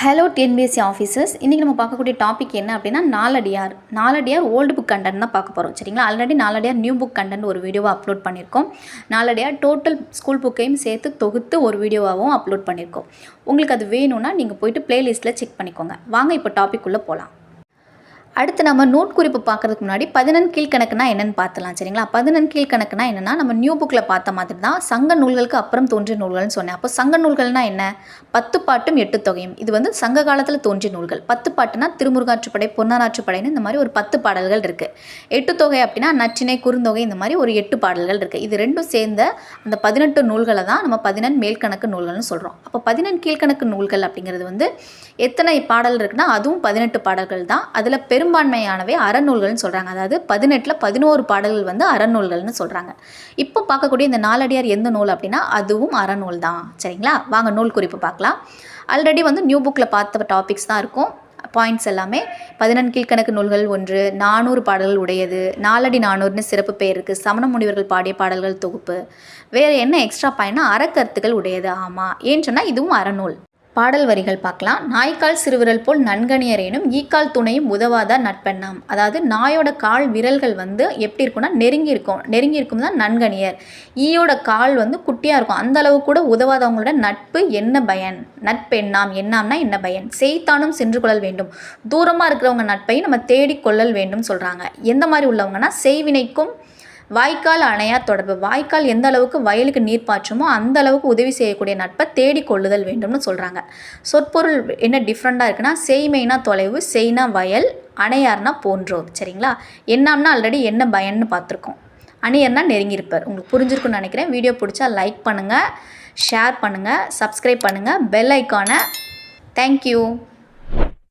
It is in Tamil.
ஹலோ டிஎன்பிஎஸ்சி ஆஃபீஸர்ஸ் இன்றைக்கி நம்ம பார்க்கக்கூடிய டாபிக் என்ன அப்படின்னா Naladiyar Naladiyar old book content தான் பார்க்க போகிறோம் சரிங்களா? Already Naladiyar new book content ஒரு வீடியோவை அப்லோட் பண்ணியிருக்கோம். நாலடியார் டோட்டல் ஸ்கூல் புக்கையும் சேர்த்து தொகுத்து ஒரு வீடியோவாகவும் அப்லோட் பண்ணியிருக்கோம். உங்களுக்கு அது வேணும்னா நீங்கள் போயிட்டு ப்ளேலிஸ்ட்டில் செக் பண்ணிக்கோங்க. வாங்க இப்போ டாபிக் உள்ளே போகலாம் அடுத்து நம்ம நோட் குறிப்பு பார்க்கறதுக்கு முன்னாடி பதினெண் கீழ்கணக்குனா என்னென்னு பார்த்துலாம் சரிங்களா? பதினெண் கீழ்கணக்குனா என்னென்னா நம்ம நியூ புக்கில் பார்த்த மாதிரி தான் சங்க நூல்களுக்கு அப்புறம் தோன்றிய நூல்கள்னு சொன்னேன். அப்போ சங்க நூல்கள்னா என்ன? பத்து பாட்டும் எட்டு தொகையும். இது வந்து சங்க காலத்தில் தோன்றிய நூல்கள். பத்து பாட்டுனா திருமுருகாற்றுப்படை பொன்னாராற்றுப்படைன்னு இந்த மாதிரி ஒரு பத்து பாடல்கள் இருக்குது எட்டு தொகை அப்படின்னா நச்சினை குறுந்தொகை இந்த மாதிரி ஒரு எட்டு பாடல்கள் இருக்குது இது ரெண்டும் சேர்ந்த அந்த பதினெட்டு நூல்களை தான் நம்ம பதினெண் மேல்கணக்கு நூல்கள்னு சொல்கிறோம் அப்போ பதினெண் கீழ்கணக்கு நூல்கள் அப்படிங்கிறது வந்து எத்தனை பாடல் இருக்குன்னா அதுவும் பதினெட்டு பாடல்கள் தான். அதில் பெரும் பெரும்பான்மையானவை அறநூல்கள்னு சொல்கிறாங்க அதாவது பதினெட்டில் பதினோரு பாடல்கள் வந்து அறநூல்கள்னு சொல்கிறாங்க இப்போ பார்க்கக்கூடிய இந்த நாலடியார் எந்த நூல் அப்படின்னா அதுவும் அறநூல் தான். சரிங்களா? வாங்க நூல் குறிப்பு பார்க்கலாம். ஆல்ரெடி வந்து நியூ புக்கில் பார்த்த டாபிக்ஸ் தான் இருக்கும். பாயிண்ட்ஸ் எல்லாமே. பதினெண் கீழ்கணக்கு நூல்கள் ஒன்று நானூறு பாடல்கள் உடையது நாலடி நானூறுன்னு சிறப்பு பெயர் இருக்குது சமண முனிவர்கள் பாடிய பாடல்கள் தொகுப்பு. வேறு என்ன எக்ஸ்ட்ரா பாயிண்ட்னா அறக்கருத்துக்கள் உடையது. ஆமாம் ஏன்னு சொன்னால் இதுவும் அறநூல். பாடல் வரிகள் பார்க்கலாம். நாய்க்கால் சிறுவிரல் போல் நன்கணியரேனும் ஈக்கால் துணையும் உதவாத நட்பெண்ணாம். அதாவது நாயோட கால் விரல்கள் வந்து எப்படி இருக்கும்னா நெருங்கி இருக்கும். நெருங்கி இருக்கும் தான் நன்கணியர். ஈயோட கால் வந்து குட்டியாக இருக்கும். அந்த அளவு கூட உதவாதவங்களோட நட்பு என்ன பயன்? நட்பெண்ணாம். எண்ணாம்னா என்ன பயன்? செய்தானும் சென்று கொள்ளல் வேண்டும். தூரமாக இருக்கிறவங்க நட்பை நம்ம தேடி கொள்ளல் வேண்டும் சொல்கிறாங்க எந்த மாதிரி உள்ளவங்கன்னா செய்வினைக்கும் வாய்க்கால் அணையா தொடர்பு? வாய்க்கால் எந்த அளவுக்கு வயலுக்கு நீர் பாய்ச்சுமோ அந்த அளவுக்கு உதவி செய்யக்கூடிய நட்பை தேடி கொள்ளுதல் வேண்டும்னு சொல்கிறாங்க சொற்பொருள் என்ன டிஃப்ரெண்ட்டாக இருக்குன்னா செய்மைனா தொலைவு செய்னா வயல் அணையார்னா போன்றோர். சரிங்களா? என்னாம்னா ஆல்ரெடி என்ன பயன்னு பார்த்துருக்கோம். அணியர்னா நெருங்கியிருப்பார். உங்களுக்கு புரிஞ்சிருக்குன்னு நினைக்கிறேன். வீடியோ பிடிச்சா லைக் பண்ணுங்கள் ஷேர் பண்ணுங்கள் சப்ஸ்கிரைப் பண்ணுங்கள் பெல் ஐக்கானை தேங்க்யூ